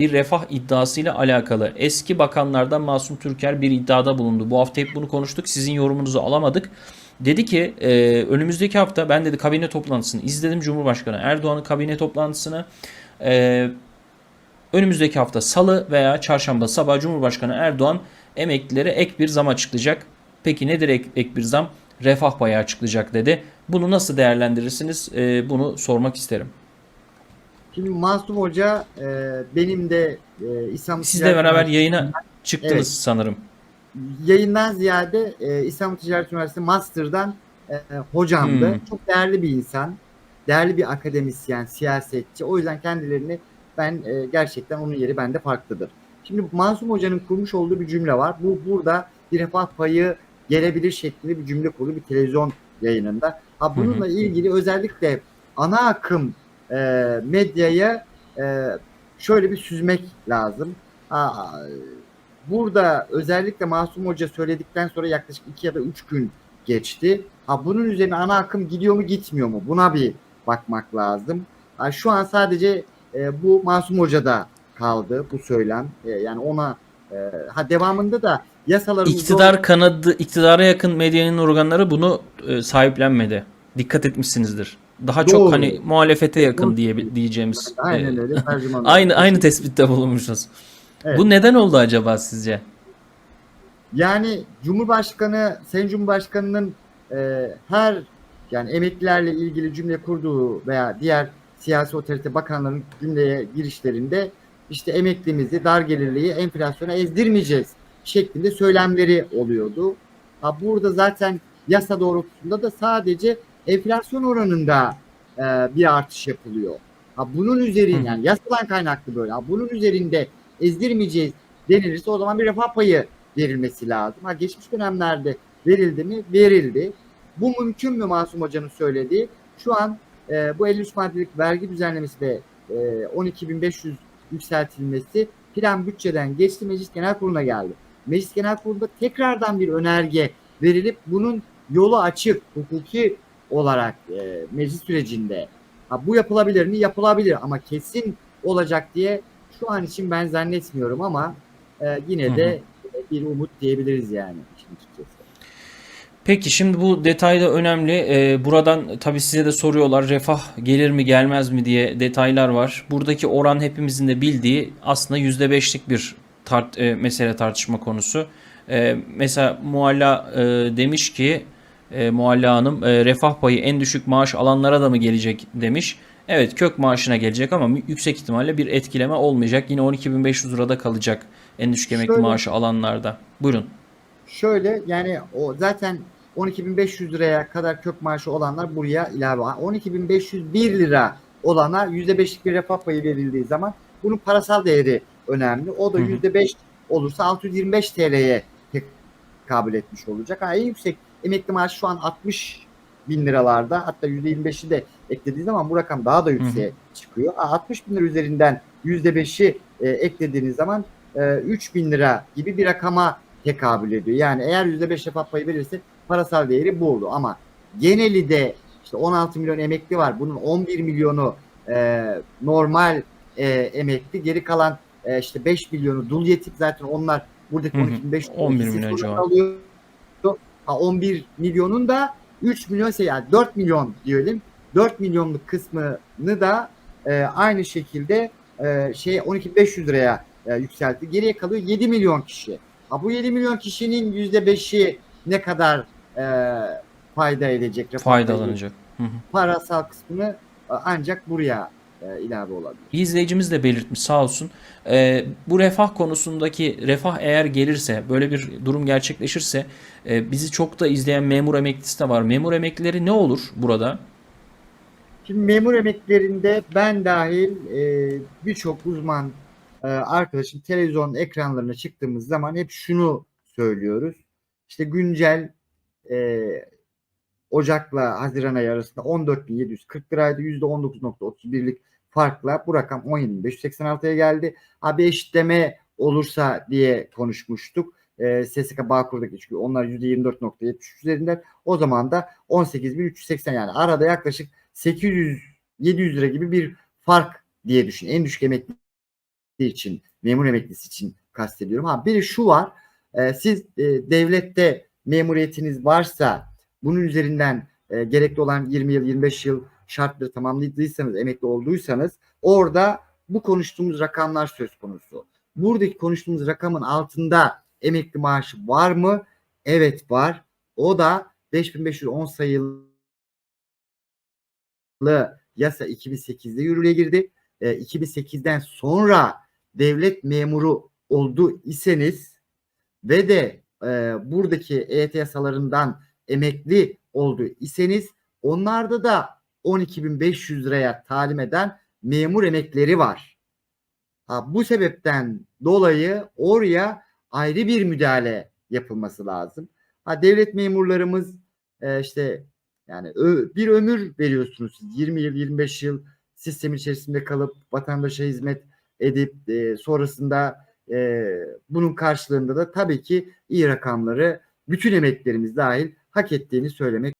bir refah iddiasıyla alakalı. Eski bakanlardan Masum Türker bir iddiada bulundu. Bu hafta hep bunu konuştuk. Sizin yorumunuzu alamadık. Dedi ki e, önümüzdeki hafta ben dedi kabine toplantısını izledim Cumhurbaşkanı Erdoğan'ın kabine toplantısını. E, önümüzdeki hafta salı veya çarşamba sabah Cumhurbaşkanı Erdoğan emeklilere ek bir zam açıklayacak. Peki nedir ek, ek bir zam? Refah payı açıklayacak dedi. Bunu nasıl değerlendirirsiniz? E, bunu sormak isterim. Şimdi Masum Hoca e, benim de e, İslam Sizle Ticaret beraber yayına çıktınız Evet. sanırım. yayından ziyade e, İstanbul Ticaret Üniversitesi Master'dan e, hocamdı. Hmm. Çok değerli bir insan. Değerli bir akademisyen, siyasetçi. O yüzden kendilerini ben e, gerçekten onun yeri bende farklıdır. Şimdi Masum Hoca'nın kurmuş olduğu bir cümle var. Bu burada bir refah payı gelebilir şeklinde bir cümle kurdu bir televizyon yayınında. Ha bununla ilgili özellikle ana akım e, medyaya e, şöyle bir süzmek lazım. Ha, burada özellikle Masum Hoca söyledikten sonra yaklaşık iki ya da üç gün geçti. Ha bunun üzerine ana akım gidiyor mu gitmiyor mu? Buna bir bakmak lazım. Ha, şu an sadece e, bu Masum Hoca'da kaldı bu söylem. E, yani ona e, ha devamında da yasalarımız İktidar kanadı, iktidara yakın medyanın organları bunu e, sahiplenmedi. Dikkat etmişsinizdir. Daha çok Doğru. hani muhalefete yakın diye diyeceğimiz. aynen e, öyle aynı aynı tespitte bulunmuşuz. Evet. Bu neden oldu acaba sizce? Yani Cumhurbaşkanı, Sayın Cumhurbaşkanı'nın e, her yani emeklilerle ilgili cümle kurduğu veya diğer siyasi otorite bakanların cümleye girişlerinde işte emeklimizi, dar gelirliyi enflasyona ezdirmeyeceğiz şeklinde söylemleri oluyordu. Ha burada zaten yasa doğrultusunda da sadece enflasyon oranında e, bir artış yapılıyor. Ha bunun Hı. üzerinde yani yasadan kaynaklı böyle. Ha bunun üzerinde ezdirmeyeceğiz denilirse o zaman bir refah payı verilmesi lazım. Ha geçmiş dönemlerde verildi mi? Verildi. Bu mümkün mü Masum Hoca'nın söylediği? Şu an e, bu 53 maddelik vergi düzenlemesi ve e, 12.500 yükseltilmesi plan bütçeden geçti Meclis Genel Kurulu'na geldi. Meclis Genel Kurulu'nda tekrardan bir önerge verilip bunun yolu açık hukuki olarak e, meclis sürecinde ha, bu yapılabilir mi? Yapılabilir ama kesin olacak diye şu an için ben zannetmiyorum ama e, yine de bir umut diyebiliriz yani işin açıkçası. Peki şimdi bu detay da önemli. Ee, buradan tabii size de soruyorlar refah gelir mi gelmez mi diye detaylar var. Buradaki oran hepimizin de bildiği aslında %5'lik bir tart e, mesele tartışma konusu. E, mesela Mualla e, demiş ki e, Mualla Hanım e, refah payı en düşük maaş alanlara da mı gelecek demiş. Evet kök maaşına gelecek ama yüksek ihtimalle bir etkileme olmayacak. Yine 12.500 lirada kalacak en düşük emekli Şöyle- maaşı alanlarda. Buyurun. Şöyle yani o zaten 12.500 liraya kadar kök maaşı olanlar buraya ilave. 12.501 lira olana %5'lik bir refah payı verildiği zaman bunun parasal değeri önemli. O da Hı hı. %5 olursa 625 TL'ye tekabül etmiş olacak. Ha, en yüksek emekli maaşı şu an 60 bin liralarda hatta %25'i de eklediği zaman bu rakam daha da yükseğe çıkıyor. Ha, 60 bin lira üzerinden %5'i e, eklediğiniz zaman e, 3 bin lira gibi bir rakama tekabül ediyor. Yani eğer %5 refah payı verirse parasal değeri bu olur. Ama geneli de işte 16 milyon emekli var. Bunun 11 milyonu e, normal e, emekli. Geri kalan e, işte 5 milyonu dul yetim zaten onlar buradaki Hı hı. 12.500 11 işsiz milyon olarak civarı. alıyor. Ha, 11 milyonun da 3 milyon şey yani 4 milyon diyelim. 4 milyonluk kısmını da e, aynı şekilde e, şey 12.500 liraya e, yükseltti. Geriye kalıyor 7 milyon kişi. Ha, bu 7 milyon kişinin %5'i ne kadar e, fayda edecek? Faydalanacak. Hı hı. Parasal kısmını e, ancak buraya e, ilave olabilir. Bir izleyicimiz de belirtmiş sağ olsun. Ee, bu refah konusundaki refah eğer gelirse böyle bir durum gerçekleşirse e, bizi çok da izleyen memur emeklisi de var. Memur emeklileri ne olur burada? Şimdi memur emeklerinde ben dahil e, birçok uzman e, arkadaşım televizyon ekranlarına çıktığımız zaman hep şunu söylüyoruz. İşte güncel e, Ocak'la Haziran ayı arasında 14.740 liraydı. %19.31'lik farkla bu rakam 17.586'ya geldi. Abi eşitleme olursa diye konuşmuştuk. E, SSK Bağkur'daki çünkü onlar %24.73 üzerinden. O zaman da 18.380 yani arada yaklaşık 800 700 lira gibi bir fark diye düşün. En düşük emekli için, memur emeklisi için kastediyorum. Ha biri şu var. e, siz e, devlette memuriyetiniz varsa bunun üzerinden e, gerekli olan 20 yıl, 25 yıl şartları tamamladıysanız, emekli olduysanız orada bu konuştuğumuz rakamlar söz konusu. Buradaki konuştuğumuz rakamın altında emekli maaşı var mı? Evet var. O da 5510 sayılı yasa 2008'de yürürlüğe girdi. E, 2008'den sonra devlet memuru oldu iseniz ve de e, buradaki EYT yasalarından emekli oldu iseniz onlarda da 12.500 liraya talim eden memur emekleri var. Ha, bu sebepten dolayı oraya ayrı bir müdahale yapılması lazım. Ha, devlet memurlarımız e, işte yani ö- bir ömür veriyorsunuz siz 20 yıl 25 yıl sistem içerisinde kalıp vatandaşa hizmet edip e, sonrasında e, bunun karşılığında da tabii ki iyi rakamları bütün emeklerimiz dahil hak ettiğini söylemek